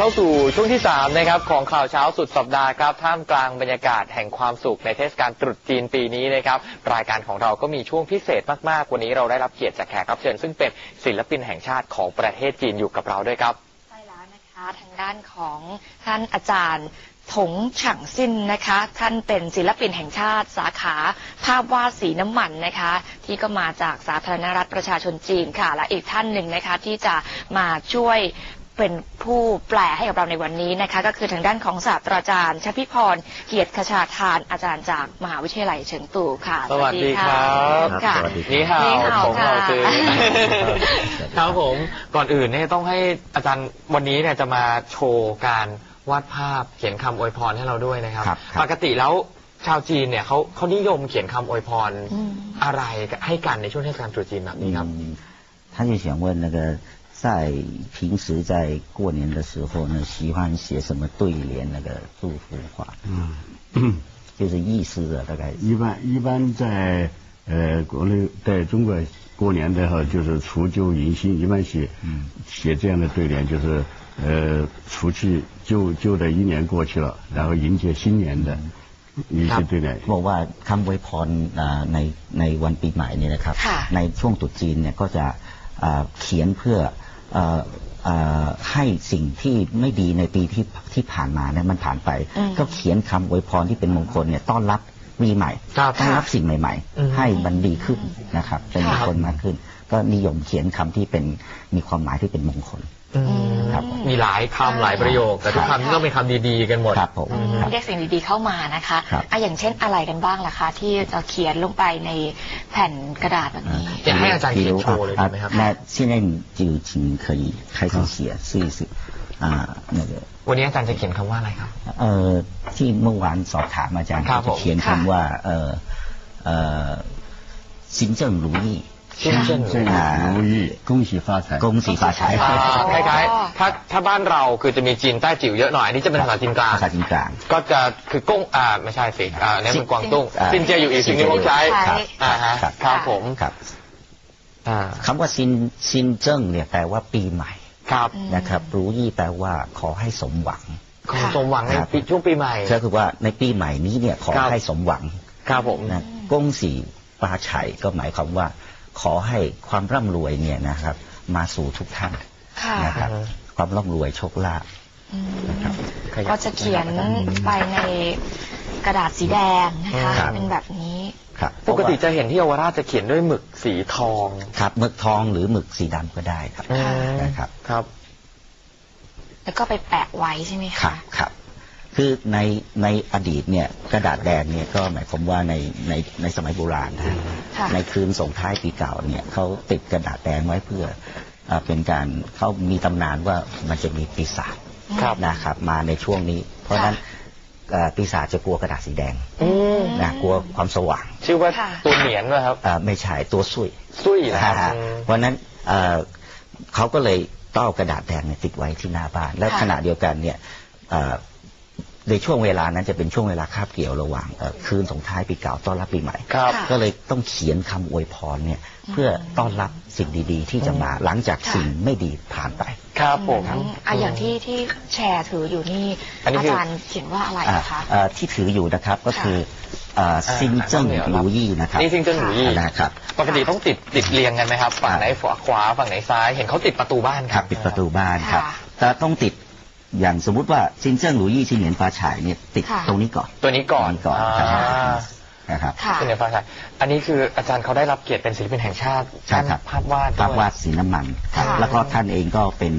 เข้าสู่ช่วงที่3นะครับของข่าวเช้าสุดสัปดาห์ครับท่ามกลางบรรยากาศแห่งความสุขในเทศกาลตรุษจีนปีนี้นะครับรายการของเราก็มีช่วงพิเศษมากๆ วันนี้เราได้รับเกียรติจากแขกรับเชิญซึ่งเป็นศิลปินแห่งชาติของประเทศจีนอยู่กับเราด้วยครับใช่แล้วนะคะทางด้านของท่านอาจารย์ถงฉ่างซินนะคะ ท่านเป็นศิลปินแห่งชาติ สาขาภาพวาดสีน้ำมันนะคะ ที่ก็มาจากสาธารณรัฐประชาชนจีนค่ะ และอีกท่านหนึ่งนะคะที่จะมาช่วย เป็นผู้แปลให้กับเราในวันนี้นะคะ ก็คือทางด้านของศาสตราจารย์ชพิพรเกียรติขชาทานอาจารย์จากมหาวิทยาลัยเฉิงตู่ค่ะ สวัสดีครับ ค่ะ สวัสดี นี่ฮาว นี่ฮาว ของเรา ค่ะ คือ ครับ ครับผมก่อนอื่นเนี่ยต้องให้อาจารย์วันนี้เนี่ยจะมาโชว์การวาดภาพเขียนคำอวยพรให้เราด้วยนะครับ ครับครับ ปกติแล้วชาวจีนเนี่ยเขาเขานิยมเขียนคำอวยพร อืม อะไรให้กันในช่วงเทศกาลตรุษจีนแบบนี้ครับ 嗯，他就想问那个， 在平时在过年的时候呢，喜欢写什么对联那个祝福话？嗯，就是意思的大概一般一般在呃国内在中国过年的话，就是除旧迎新，一般写嗯写这样的对联，就是呃除去旧旧的一年过去了，然后迎接新年的一些对联。 บอกว่าคำอวยพรอ่าในในวันปีใหม่เนี่ยนะครับ ค่ะ ในช่วงตรุษจีนเนี่ยก็จะอ่าเขียนเพื่ออ่าอ่า ให้สิ่งที่ไม่ดีในปีที่ที่ผ่านมาเนี่ยมันผ่านไปอืมก็เขียนคำอวยพรที่เป็นมงคลเนี่ยต้อนรับปีใหม่ครับต้อนรับสิ่งใหม่อืมๆให้มันดีขึ้นนะครับเป็นมงคลมากขึ้น ก็นิยมเขียนคำที่เป็นมีความหมายที่เป็นมงคลอื ม ครับ มีหลายคำหลายประโยค แต่ทุกคำที่ต้องเป็นคำดีๆกันหมด ครับผม อืม ครับ เรียกสิ่งดีๆเข้ามานะคะ ครับ อ่ะอย่างเช่นอะไรกันบ้างล่ะคะ ที่จะเขียนลงไปในแผ่นกระดาษแบบนี้ อยากให้อาจารย์ 比 เขียน 如 โชว์เลย 啊 ดีไหมครับ 那现在你就请可以开始写试一试啊那个 วันนี้อาจารย์จะเขียนคำว่าอะไรครับ เอ่อที่เมื่อวานสอบถามอาจารย์ ครับ จะเขียน ค่ะ คำว่าเอ่อเอ่อ行政如意 ซิ่งเจิ้นหงหลุยกุ้งสีฟ้าฉายกุ้งสีฟ้าฉายคล้ายๆถ้าถ้าบ้านเราคือจะมีจีนใต้จิ๋วเยอะหน่อยอันนี้จะเป็นภาษาจีนกลางภาษาจีนกลางก็จะคือกุ้งอ่าไม่ใช่สิอ่าเนี่ยมันกวางตุ้งซินเจียอยู่อีกสิ่งที่ผมใช้อ่าฮะครับผมครับคำว่าซินซินเจิ้งเนี่ยแปลว่าปีใหม่ครับนะครับ รู้ยี่แปลว่าขอให้สมหวังขอสมหวังในช่วงปีใหม่ก็คือว่าในปีใหม่นี้เนี่ยขอให้สมหวัง ครับผมนะก้งสีปลาไฉก็หมายความว่า ขอให้ความร่ำรวยเนี่ยนะครับ มาสู่ทุกท่านค่ะนะครับอือฮึความร่ำรวยโชคลาภอืมนะครับก็จะเขียนไปในกระดาษสีแดงนะคะครับเป็นแบบนี้ครับปกติจะเห็นที่เยาวราชจะเขียนด้วยหมึกสีทองครับหมึกทองหรือหมึกสีดำก็ได้ครับอืมนะครับครับ แล้วก็ไปแปะไว้ใช่ไหมครัคะบครับ คือในในอดีตเนี่ยกระดาษแดงเนี่ยก็หมายความว่าในในในสมัยโบราณนะฮะค่ะในคืนส่งท้ายปีเก่าเนี่ยเขาติดกระดาษแดงไว้เพื่อเอ่อเป็นการเขามีตำนานว่ามันจะมีปีศาจครับนะครับมาในช่วงนี้ เพราะฉะนั้นเอ่อปีศาจจะกลัวกระดาษสีแดงอืมนะกลัวความสว่าง ชื่อว่าค่ะตัวเหนียนป่ะครับเอ่อไม่ใช่ตัวซุยซุยนะครับฮะอืมเพราะฉะนั้นเอ่อเขาก็เลยต้องเอากระดาษแดงเนี่ยติดไว้ที่หน้าบ้าน และค่ะขณะเดียวกันเนี่ยเอ่อ ในช่วงเวลานั้นจะเป็นช่วงเวลาคาบเกี่ยวระหว่างเอ่อคืนส่งท้ายปีเก่าต้อนรับปีใหม่ครับค่ะก็เลยต้องเขียนคำอวยพรเนี่ยเพื่อต้อนรับสิ่งดีๆ ที่จะมาหลังจากค่ะสิ่งไม่ดีผ่านไป ครับผมอือะอย่างที่ที่แชร์ถืออยู่นี่อันนี้คืออาจารย์เขียนว่าอะไรอ่านะคะเอ่อที่ถืออยู่นะครับก็คือเอ่อซินเจิ้งหรูยี่นะครับนี่ซิงเจิ้นหรูยี่นะครับปกติต้องติดติดเรียงกันไหมครับฝั่งไหนขวาขวาฝั่งไหนซ้ายเห็นเขาติดประตูบ้านครับปิดประตูบ้านครับค่ะแต่ต้องติด อย่างสมมุติว่าซินเจิ้งหรูยี่ชินเหนียนฟ้าฉายเนี่ยติดค่ะ ตรงนี้ก่อนตัวนี้ก่อนก่อนอ่านะครับ ค่ะ เป็นฟ้าใช่อันนี้คืออาจารย์เขาได้รับเกียรติเป็นศิลปินแห่งชาติใช่ครับ ด้านภาพวาดด้วย ภาพวาดสีน้ำมันครับค่ะ แล้วก็ท่านเองก็เป็น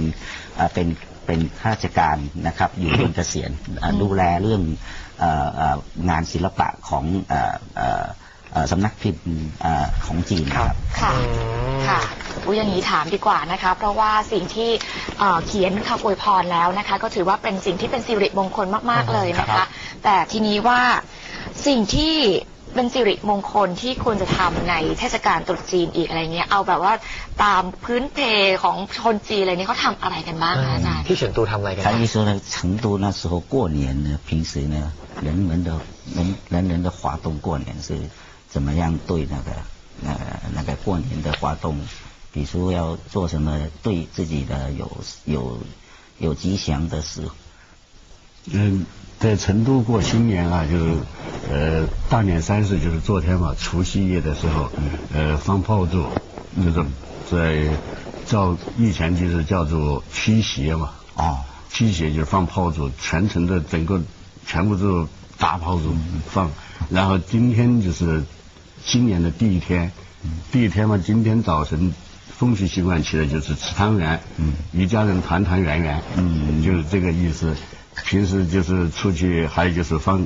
เอ่อเป็นเป็นข้าราชการนะครับ อยู่จนเกษียณเอ่อดูแลเรื่องเอ่อเอ่องานศิลปะของเอ่อเอ่อเอ่อ สำนักพิมพ์เอ่อของจีนนะครับ ค่ะ อืม ค่ะอุ้ยอย่างนี้ถามดีกว่านะคะ เพราะว่าสิ่งที่เอ่อเขียนคำอวยพรแล้วนะคะ ก็ถือว่าเป็นสิ่งที่เป็นสิริมงคลมาก ๆ เลยนะ ครั คะ บ แต่ทีนี้ว่าสิ่งที่เป็นสิริมงคลที่ควรจะทำในเทศกาลตรุษจีนอีกอะไรเงี้ย เอาแบบว่าตามพื้นเพของชนจีนอะไรเนี่ยเขาทำอะไรกันบ้างคะอาจารย์ ที่เฉินตูทำอะไรกัน 他一说呢，成都那时候过年呢，平时呢，人们的人人人的活动过年是 怎么样对那个呃那个过年的活动，比如说要做什么对自己的有有有吉祥的事。嗯，在成都过新年啊，就是呃大年三十，就是昨天嘛，除夕夜的时候，呃放炮竹，就是在照以前就是叫做驱邪嘛，哦，驱邪就是放炮竹，全城的整个全部都大炮竹放，然后今天就是新年的第一天，第一天嘛，今天早晨风俗习惯起来就是吃汤圆，嗯。一家人团团圆圆，嗯。就是这个意思。平时就是出去，还有就是放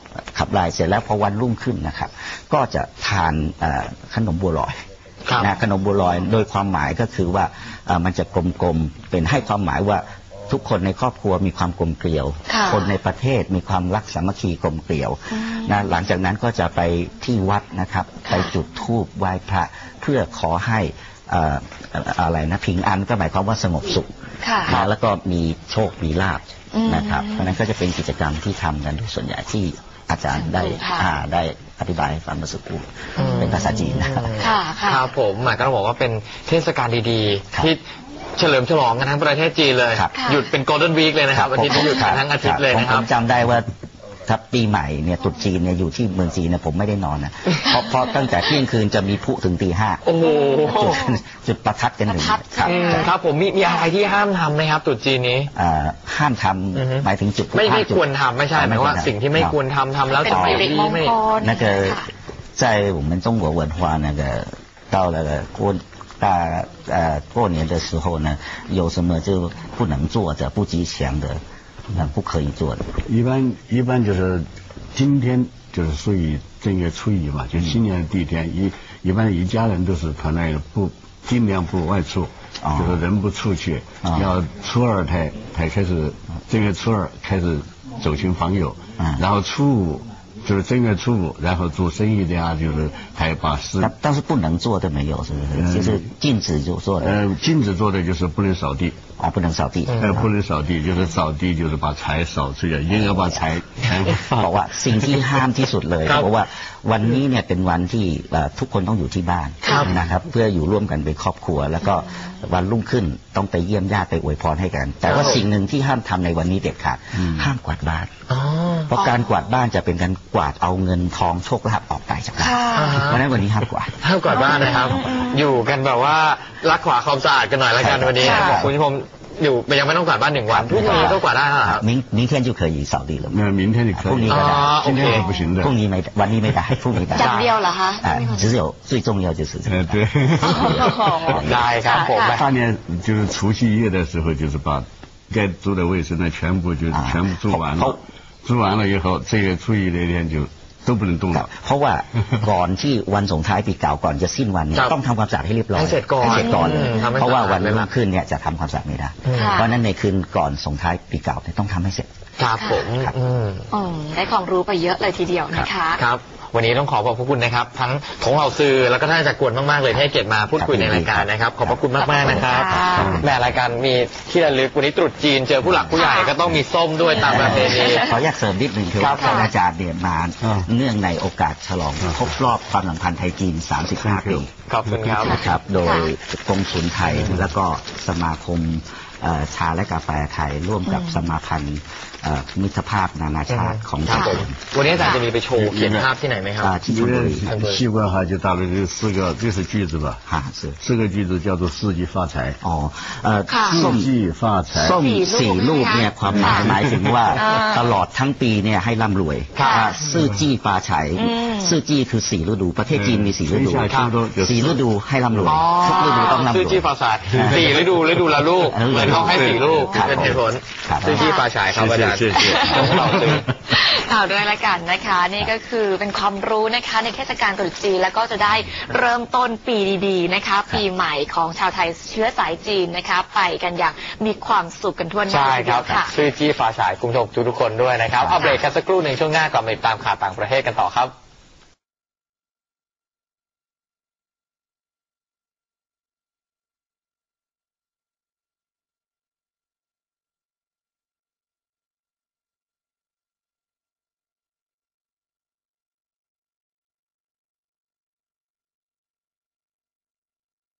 ขับไล่เสร็จแล้วพอวันรุ่งขึ้นนะครับ ก็จะทานเอ่อขนมบัวลอยครับนะขนมบัวลอยโดยความหมายก็คือว่าเอ่อมันจะกลมๆเป็นให้ความหมายว่าทุกคนในครอบครัวมีความกลมเกลียวค่ะคนในประเทศมีความรักสามัคคีกลมเกลียวอืมนะหลังจากนั้นก็จะไปที่วัดนะครับค่ะไปจุดธูปไหว้พระเพื่อขอให้เอ่ออะไรนะพิงอันก็หมายความว่าสงบสุขค่ะนะแล้วก็มีโชคมีลาบอืมนะครับเพราะฉะนั้นก็จะเป็นกิจกรรมที่ทำกันส่วนใหญ่ที่ อาจารย์ได้ค่ะอ่าได้อธิบายให้ฟังเมื่อสักครู่อืมเป็นภาษาจีนนะครับ ค่ะค่ะ ครับผมหมายก็ต้องบอกว่าเป็นเทศกาลดีครับๆที่เฉลิมฉลองกันทั้งประเทศจีนเลย ครับ หยุดเป็นโกลเด้นวีคเลยนะครับอาทิตย์นี้หยุดกันทั้งอาทิตย์เลยนะคผรับ มจำได้ว่า ถ้าปีใหม่เนี่ยตรุษจีนเนี่ยอยู่ที่เมืองจีนเนี่ยผมไม่ได้นอนนะเพราะเพราะตั้งแต่เที่ยงคืนจะมีพลุถึงตีห้า โอ้โห จุดจุดประทัดกันหนึ่ง ประทัด ครับ อืมครับผมมีมีอะไรที่ห้ามทำไหมครับตรุษจีนนี้ อ่าห้ามท อือฮึ ำหมายถึงจุดพลุ ไม่ ห้า ไม่ จุด ควรทำไม่ใช่หมายว่าสิ่งที่ไม่ควรทำทำแล้ว เป็น จะ สิ ไม่ ริ ดี มง ไม่ คล 那个ค่ะ 在我们中国文化那个到了过大呃过年的时候呢，有什么就不能做的、不吉祥的， 呃不可以做的。一般一般就是今天就是属于正月初一嘛，就新年的第一天，一一般一家人都是团团圆圆不尽量不外出，哦就是人不出去，哦要初二才才开始，正月初二开始走亲访友，嗯然后初五就是正月初五，然后做生意的啊，就是还把事但但是不能做的没有，是不是？嗯就是禁止就做的，呃禁止做的就是不能扫地。哦，不能扫地。呃，不能扫地，就是扫地，就是把财扫出去，硬要把财财 บอกว่าสิ่งที่ห้ามที่สุดเลย ครับ เพราะว่าวันนี้เนี่ยเป็นวันที่เอ่อทุกคนต้องอยู่ที่บ้าน ครับ นะครับ เพื่ออยู่ร่วมกันเป็นครอบครัว แล้วก็ วันรุ่งขึ้นต้องไปเยี่ยมญาติไปอวยพรให้กัน แต่ว่าสิ่งหนึ่งที่ห้ามทำในวันนี้เด็ดขาดห้ามกวาดบ้านอ๋อเพราะการกวาดบ้านจะเป็นการกวาดเอาเงินทองโชคลาภออกไปจากบ้านค่ะอ่าฮะเพราะฉะนั้นวันนี้ห้ามกวาดห้ามกวาดบ้านนะครับ อยู่กันแบบว่ารักขวาความสะอาดกันหน่อยแล้วกันครับวันนี้ค่ะบอกคุณผู้ชม อยู่ยังไม่ต้องกวาดบ้านหนึ่งวันพรุ่งนี้ก็กวาดได้แล้วเหรอครับ 明明天就可以扫地了。那明天你可以พรุ่งนี้ก็，ได้ อ๋อโอ 今 เค 天是不行的พ。รุ่งนี้ไม่วันนี้ไม่ได้พรุ่งนี้ได้ อย่างเดียวเหรอคะ 啊，只有最重要就是这呃，个。对。ได้ครับผม ค่ะ 大年就是除夕夜的时候，就是把该做的卫生呢全部就啊全部做完好了，做完了以后，这个初一那天就 ตุ้มปลืนตุ้มหรอเพราะว่าก่อนที่วันส่งท้ายปีเก่าก่อนจะสิ้นวันเนี่ยต้องทำความสะอาดให้เรียบร้อยให้เสร็จก่อนให้เสร็จก่อนเพราะว่าวันรุ่งขึ้นเนี่ยจะทำความสะอาดไม่ได้ เพราะนั้นในคืนก่อนส่งท้ายปีเก่าเนี่ยต้องทำให้เสร็จครับผมได้ความรู้ไปเยอะเลยทีเดียวนะคะครับ วันนี้ต้องขอขอบพระคุณนะครับ ทั้งของเราซื้อแล้วก็ท่านอาจารย์กวนมากๆเลยที่ให้เกียรติมาพูดคุยในรายการนะครับ ขอบพระคุณมากๆนะครับขอบคุณค่ะแหม่รายการมีที่ระลึกวันนี้ตรุษจีนเจอผู้หลักผู้ใหญ่ก็ต้องมีส้มด้วยตามประเพณีขออยากเสริมนิดหนึ่งคือครัว่าบท่านอาจารย์เนี่ยมาอ่าเนื่องในโอกาสฉลองครบรอบความสัมพันธ์ไทยจีน 35 ปีขอบคุณครับนะครับโดยกรมศูนย์ไทยแล้วก็สมาคมเอ่อ ชาและกาแฟไทย ร่วมกับสมาพันธ์เอ่อมิตรภาพนานาชาติของ ครับ ไท ผ ย มวันนี้อาจารย์จะมีไปโชว์เขียนภาพที่ไหนไหมครับ อ่าที่ช 因 ลบุรี 为习惯哈，就大概这四个，这是句子吧？ ฮะ是四个句子叫做四季发财。 อ๋อเอ่อ ค่ะ ส้ม 四季发财。 ส้ม สี่ สี่ ลู ลู ก กเนี่ย นะคะ ความหมาย ค่ะ หมายถึงว่า อ่า ตลอดทั้งปีเนี่ยให้ร่ำรวย ครับ อ่าซื่อจี้ปลาไฉ อืม ซื่อจี้คือสี่ฤดู ประเทศจีนมีสี่ฤดู ใช่ใช่ สี่ฤดูให้ร่ำรวย อ๋อ ทุกฤดูต้องร่ำรวย ชื่อจีภาษาสี่ฤดูฤดูละลูก เออ เหมือน ต้อให้สี่ลูกเป็นเหตุผลซื้อที่ปลาฉายครับอาจารย์ชื่อชื่อชื่อ เราอเอาด้วยละกันนะคะ นี่ก็คือเป็นความรู้นะคะในเทศกาลตรุษจีนแล้วก็จะได้เริ่มต้นปีดีๆนะคะ ปีใหม่ของชาวไทยเชื้อสายจีนนะคะ ไปกันอย่างมีความสุขกันทั่วหน้าใช่ครับวค่ซื้อที่ปลาฉายกรุณผู้ชมทุกๆคนด้วยนะครับ เอาเบรกแค่สักครู่หนึ่งช่วงหน้ากลับมาติดตามข่าวต่างประเทศกันต่อครับ